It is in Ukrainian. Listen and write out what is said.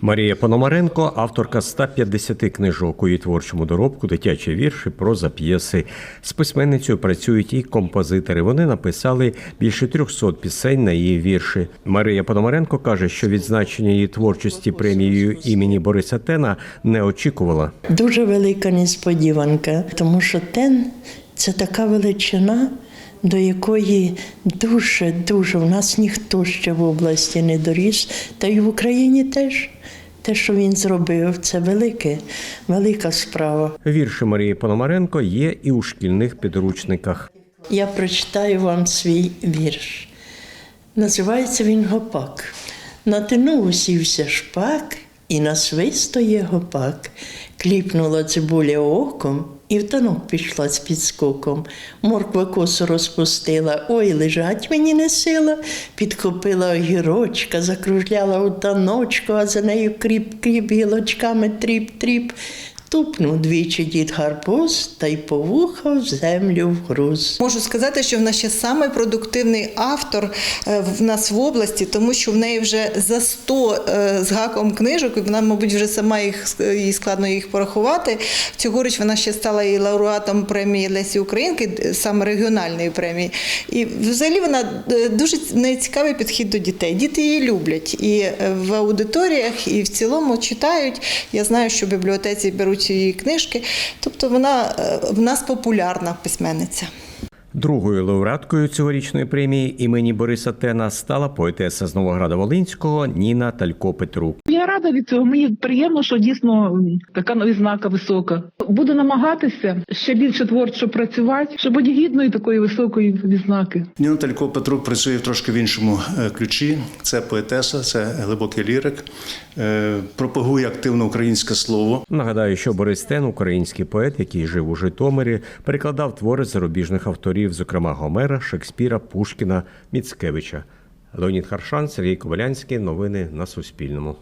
Марія Пономаренко, авторка 150 книжок у її творчому доробку, дитячі вірші, проза, п'єси. З письменницею працюють і композитори. Вони написали більше 300 пісень на її вірші. Марія Пономаренко каже, що відзначення її творчості премією імені Бориса Тена не очікувала. Дуже велика несподіванка, тому що тен це така величина, до якої дуже, дуже в нас ніхто ще в області не доріс, та й в Україні теж. Те, що він зробив, це велике, велика справа. Вірші Марії Пономаренко є і у шкільних підручниках. Я прочитаю вам свій вірш. Називається він Гопак. На тину усівся шпак, і на свистоє гопак. Кліпнула цибуля оком, і в танок пішла з підскоком. Морква косу розпустила, ой, лежать мені не сила. Підхопила огірочка, закружляла у таночку, а за нею кріп-кріп, гілочками тріп-тріп. Тупнув двічі дід гарбуз та й повухав землю в груз. Можу сказати, що в нас ще самий продуктивний автор е, в нас в області, тому що в неї вже за 100 е, з гаком книжок, і вона, мабуть, вже сама їх їй складно їх порахувати. Цьогоріч вона ще стала і лауреатом премії Лесі Українки, саме регіональної премії. І взагалі вона е, дуже цікавий підхід до дітей. Діти її люблять і в аудиторіях, і в цілому читають. Я знаю, що в бібліотеці беруть її книжки. Тобто вона е, в нас популярна письменниця. Другою лауреаткою цьогорічної премії імені Бориса Тена стала поетеса з Новограда Волинського Ніна Талько Петрук. Рада від цього. Мені приємно, що дійсно така відзнака висока. Буду намагатися ще більше творчо працювати, щоб бути гідною такої високої відзнаки. Ніна Талько Петрук працює в трошки в іншому е, ключі. Це поетеса, це глибокий лірик, е, пропагує активно українське слово. Нагадаю, що Борис Тен, український поет, який жив у Житомирі, перекладав твори зарубіжних авторів, зокрема Гомера, Шекспіра, Пушкіна, Міцкевича. Леонід Харшан, Сергій Ковалянський. Новини на Суспільному.